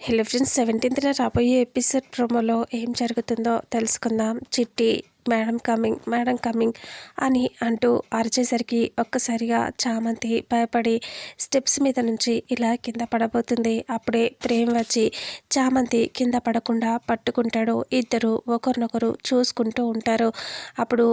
Hello friends సెవెంటీన్త్న రాబోయే episode ప్రోమోలో ఏం జరుగుతుందో తెలుసుకుందాం. చిట్టి మేడం కమింగ్ మేడం కమింగ్ అని అంటూ అరిచేసరికి ఒక్కసారిగా చామంతి భయపడి స్టెప్స్ మీద నుంచి ఇలా కింద పడబోతుంది. అప్పుడే ప్రేమ్ వచ్చి చామంతి కింద పడకుండా పట్టుకుంటాడు. ఇద్దరు ఒకరినొకరు చూసుకుంటూ ఉంటారు. అప్పుడు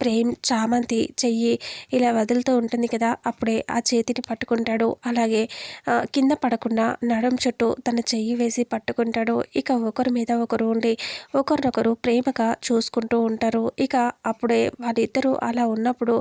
ప్రేమ్ చామంతి చెయ్యి ఇలా వదులుతూ ఉంటుంది కదా అప్పుడే ఆ చేతిని పట్టుకుంటాడు. అలాగే కింద పడకుండా నడం చుట్టూ తన చెయ్యి వేసి పట్టుకుంటాడు. ఇక ఒకరి మీద ఒకరు ఉండి ఒకరినొకరు ప్రేమగా చూసుకుంటూ ఉంటారు. ఇక అప్పుడే వాళ్ళిద్దరూ అలా ఉన్నప్పుడు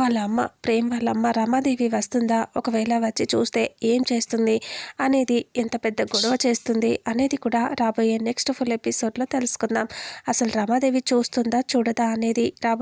వాళ్ళ అమ్మ ప్రేమ్ వాళ్ళ అమ్మ రమాదేవి వస్తుందా? ఒకవేళ వచ్చి చూస్తే ఏం చేస్తుంది? అనేది ఎంత పెద్ద గొడవ చేస్తుంది? అనేది కూడా రాబోయే నెక్స్ట్ ఫుల్ ఎపిసోడ్లో తెలుసుకుందాం. అసలు రమాదేవి చూస్తుందా చూడదా అనేది రాబోయే